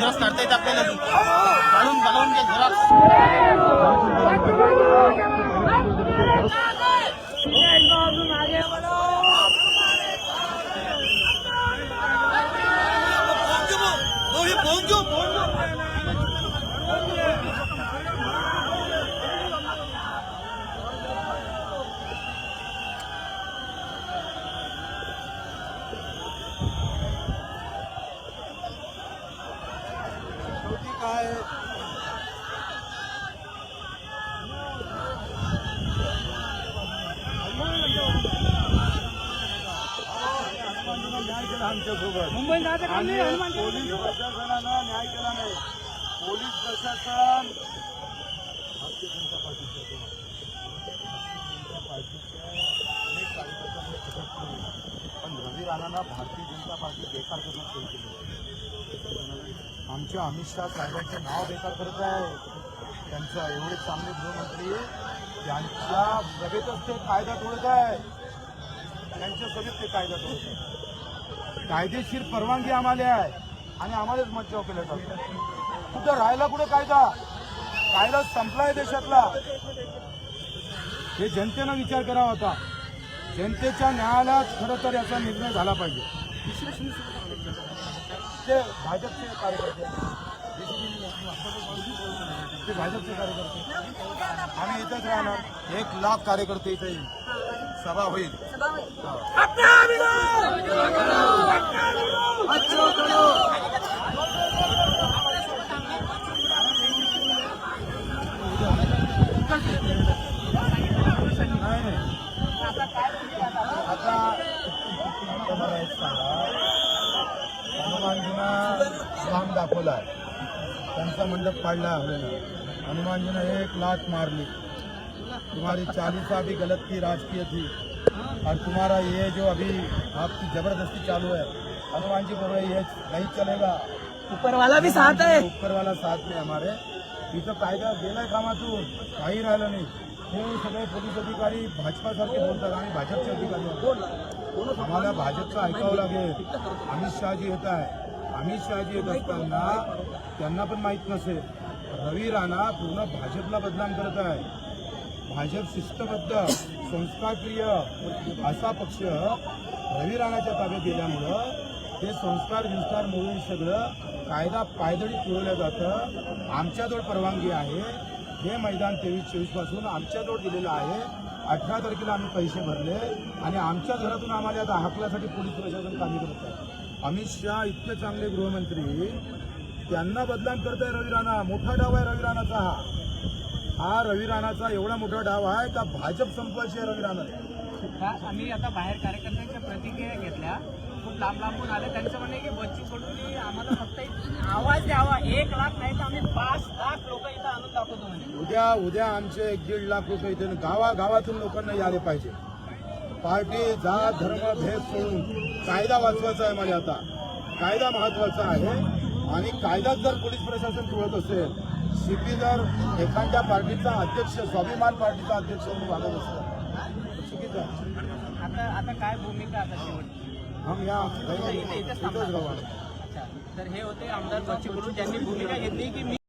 जास्त अडता येत आपल्याला काढून घालवून घ्या घरात आमच्यासोबत हनुमान पोलीस प्रशासनानं न्याय केला नाही. पोलीस प्रशासन भारतीय जनता अनेक कार्यकर्त्यांनी केली. पण रवी राणांना भारतीय जनता पार्टी बेकार करणं सुरू केलं आमचे अमित शहा साहेबांचं नाव बेकार करत आहे. त्यांचं एवढे चांगले गृहमंत्री त्यांच्या सभेतच ते कायदा तोडत आहे. त्यांच्या सभेत ते कायदा तोडत आहे. कायदेशीर परवानगी आम्हाला आहे. आणि आम्हालाच मज्जाव केलं जातं. कुठं राहायला कुठं कायदा? कायदा संपलाय देशातला. हे जनतेनं विचार करावा होता जनतेच्या न्यायालयात खरं तर याचा निर्णय झाला पाहिजे. ते भाजपचे कार्यकर्ते ते भाजपचे कार्यकर्ते आम्ही इथंच राहणार. एक लाख कार्यकर्ते इथे सभा होईल नाही आता मला एक सांगा हनुमानजीना दाखवला त्यांचा मंडप पाडला हवेनं हनुमानजीने एक लात मारली. तुम्हारी चालीसा भी गलत थी राजकीय थी. और तुम्हारा ये जो अभी आपकी जबरदस्ती चालू है हनुमान जी बोल रहे ये नहीं चलेगा। ऊपर वाला भी साथ है। ऊपर वाला साथ में हमारे। इथं कायदा गेलाय कामातून। काही राहिलं नाही. हे सगळे पोलीस अधिकारी भाजपासारखे बोलतात आणि भाजपचे अधिकारी. आम्हाला भाजपचं ऐकावं लागेल. अमित शहाजी येत आहे. अमित शहाजी येत असताना त्यांना पण माहीत नसेल. रवी राणा पूर्ण भाजपला बदनाम करत आहे. भाजप शिस्तबद्ध संस्कारप्रिय असा पक्ष रवी राणाच्या ताब्यात गेल्यामुळं हे संस्कार विस्तार मोडून सगळं कायदा पायदळी पुरवलं जातं. आमच्याजवळ परवानगी आहे. हे मैदान तेवीस चोवीसपासून आमच्याजवळ दिलेलं आहे. अठरा तारखेला आम्ही पैसे भरले आणि आमच्या घरातून आम्हाला आता हाकल्यासाठी पोलीस प्रशासन कामी करत आहे. अमित शहा इतके चांगले गृहमंत्री त्यांना बदनाम करत आहे रवी राणा मोठा डाव आहे रवी राणाचा हा. हा रवी राणाचा एवढा मोठा डाव आहे का भाजप संपवायची आहे रवी राणा आम्ही आता बाहेर कार्यकर्त्यांच्या प्रतिक्रिया घेतल्या. खूप लांब लांबून आले. त्यांचं म्हणणे की बच्ची कडून आम्हाला फक्त आवाज द्यावा. एक लाख नाही तर आम्ही पाच लाख लोक इथं आणून दाखवतो म्हणे. उद्या उद्या आमचे एक दीड लाख रुपये इथे गावा गावातून लोकांना यायला पाहिजे. पार्टी जात धर्म भेद सोडून. कायदा वाचवायचा आहे मला आता. कायदा महत्त्वाचा आहे. आणि कायदाच जर पोलीस प्रशासन तोडत असेल सीपी जर एखाद्या पार्टीचा अध्यक्ष स्वाभिमान पार्टीचा अध्यक्ष म्हणून वागत असेल चुकीचं आहे. आता आता काय भूमिका आता शेवटची? हम या इथे- इथेच इथंच थांबणार. राहू अच्छा. तर हे होते आमदार ज्यांनी भूमिका घेतली की मी